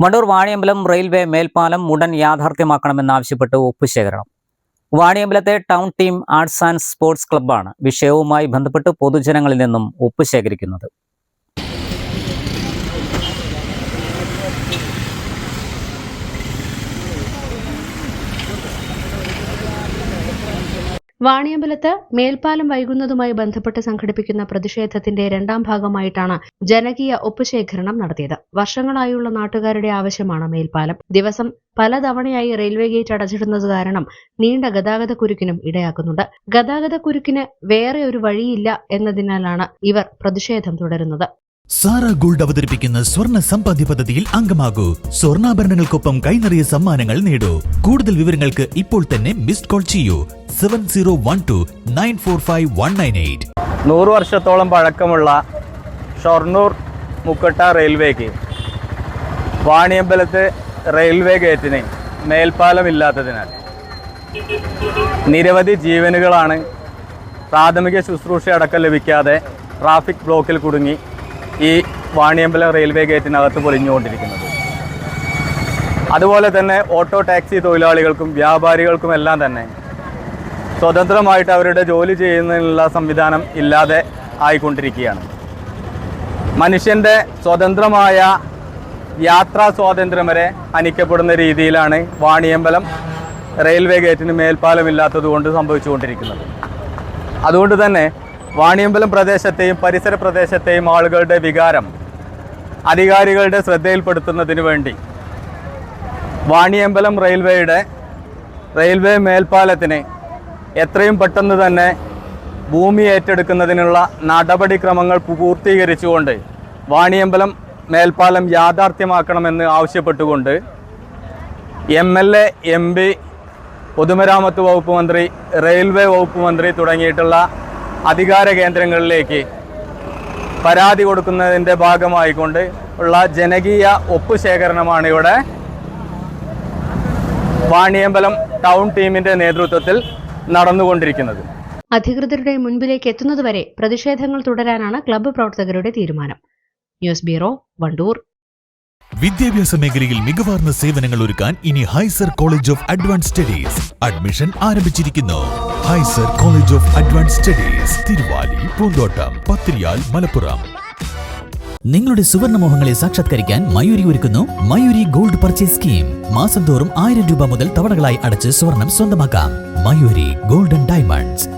Wandoor Vaniyambalam railway മേൽപ്പാലം ഉടൻ യാഥാർത്ഥ്യമാക്കണമെന്നാവശ്യപ്പെട്ട് ഒപ്പുശേഖരണം വാണിയമ്പലത്തെ town team arts and sports ക്ലബ്ബാണ് വിഷയവുമായി ബന്ധപ്പെട്ട് പൊതുജനങ്ങളിൽ നിന്നും ഒപ്പ് ശേഖരിക്കുന്നത്. വാണിയമ്പലത്ത് മേൽപ്പാലം വൈകുന്നതുമായി ബന്ധപ്പെട്ട് സംഘടിപ്പിക്കുന്ന പ്രതിഷേധത്തിന്റെ രണ്ടാം ഭാഗമായിട്ടാണ് ജനകീയ ഒപ്പുശേഖരണം നടത്തിയത്. വർഷങ്ങളായുള്ള നാട്ടുകാരുടെ ആവശ്യമാണ് മേൽപ്പാലം. ദിവസം പലതവണയായി റെയിൽവേ ഗേറ്റ് അടച്ചിടുന്നത് കാരണം നീണ്ട ഗതാഗത കുരുക്കിനും ഇടയാക്കുന്നുണ്ട്. ഗതാഗത കുരുക്കിന് വേറെ ഒരു വഴിയില്ല എന്നതിനാലാണ് ഇവർ പ്രതിഷേധം തുടരുന്നത്. സാറ ഗോൾഡ് അവതരിപ്പിക്കുന്ന സ്വർണ സമ്പാദ്യ പദ്ധതിയിൽ അംഗമാകൂ. സ്വർണാഭരണങ്ങൾക്കൊപ്പം കൈനിറിയ സമ്മാനങ്ങൾ നേടൂ. കൂടുതൽ വിവരങ്ങൾക്ക് ഇപ്പോൾ തന്നെ മിസ്ഡ് കോൾ ചെയ്യൂ. Seven zero one two nine four five one nine eight. നൂറ് വർഷത്തോളം പഴക്കമുള്ള ഷൊർണൂർ മുക്കട്ട റെയിൽവേക്ക്. വാണിയമ്പലത്തെ റെയിൽവേ ഗേറ്റിന് മേൽപ്പാലമില്ലാത്തതിനാൽ. നിരവധി ജീവനുകളാണ് പ്രാഥമിക ശുശ്രൂഷ അടക്കം ലഭിക്കാതെ ട്രാഫിക് ബ്ലോക്കിൽ കുടുങ്ങി. ഈ വാണിയമ്പലം റെയിൽവേ ഗേറ്റിനകത്ത് പൊലിഞ്ഞുകൊണ്ടിരിക്കുന്നത് അതുപോലെ തന്നെ ഓട്ടോ ടാക്സി തൊഴിലാളികൾക്കും വ്യാപാരികൾക്കും എല്ലാം തന്നെ സ്വതന്ത്രമായിട്ട് അവരുടെ ജോലി ചെയ്യുന്നതിനുള്ള സംവിധാനം ഇല്ലാതെ ആയിക്കൊണ്ടിരിക്കുകയാണ്. മനുഷ്യന്റെ സ്വതന്ത്രമായ യാത്രാ സ്വാതന്ത്ര്യം വരെ ഹനിക്കപ്പെടുന്ന രീതിയിലാണ് വാണിയമ്പലം റെയിൽവേ ഗേറ്റിന് മേൽപ്പാലമില്ലാത്തത് കൊണ്ട് സംഭവിച്ചുകൊണ്ടിരിക്കുന്നത്. അതുകൊണ്ട് തന്നെ വാണിയമ്പലം പ്രദേശത്തെയും പരിസര പ്രദേശത്തെയും ആളുകളുടെ വികാരം അധികാരികളുടെ ശ്രദ്ധയിൽപ്പെടുത്തുന്നതിന് വേണ്ടി വാണിയമ്പലം റെയിൽവേയുടെ റെയിൽവേ മേൽപ്പാലത്തിന് എത്രയും പെട്ടെന്ന് തന്നെ ഭൂമി ഏറ്റെടുക്കുന്നതിനുള്ള നടപടിക്രമങ്ങൾ പൂർത്തീകരിച്ചുകൊണ്ട് വാണിയമ്പലം മേൽപ്പാലം യാഥാർത്ഥ്യമാക്കണമെന്ന് ആവശ്യപ്പെട്ടുകൊണ്ട് M L A M P പൊതുമരാമത്ത് വകുപ്പ് മന്ത്രി റെയിൽവേ വകുപ്പ് മന്ത്രി തുടങ്ങിയിട്ടുള്ള അധികാര കേന്ദ്രങ്ങളിലേക്ക് പരാതി കൊടുക്കുന്നതിന്റെ ഭാഗമായിക്കൊണ്ട് ഉള്ള ജനകീയ ഒപ്പുശേഖരണമാണ് ഇവിടെ വാണിയമ്പലം ടൗൺ ടീമിന്റെ നേതൃത്വത്തിൽ നടന്നുകൊണ്ടിരിക്കുന്നത്. അധികൃതരുടെ മുൻപിലേക്ക് എത്തുന്നതുവരെ പ്രതിഷേധങ്ങൾ തുടരാനാണ് ക്ലബ്ബ് പ്രവർത്തകരുടെ തീരുമാനം. News bureau Wandoor. വിദ്യാഭ്യാസ മേഖലയിൽ മികവാർന്ന സേവനങ്ങൾ ഒരുക്കാൻ ഇനി Hyzer college of advance studies admission ആരംഭിച്ചിരിക്കുന്നു. Hyzer college of advance studies Thiruvali പൂന്തോട്ടം പത്രിയാൽ മലപ്പുറം നിങ്ങളുടെ സുവർണമോഹങ്ങളെ സാക്ഷാത്കരിക്കാൻ മയൂരി ഒരുക്കുന്നു മയൂരി ഗോൾഡ് പർച്ചേസ് സ്കീം. മാസം തോറും ആയിരം രൂപ മുതൽ തവണകളായി അടച്ച് സ്വർണം സ്വന്തമാക്കാം. Mayuri golden diamonds.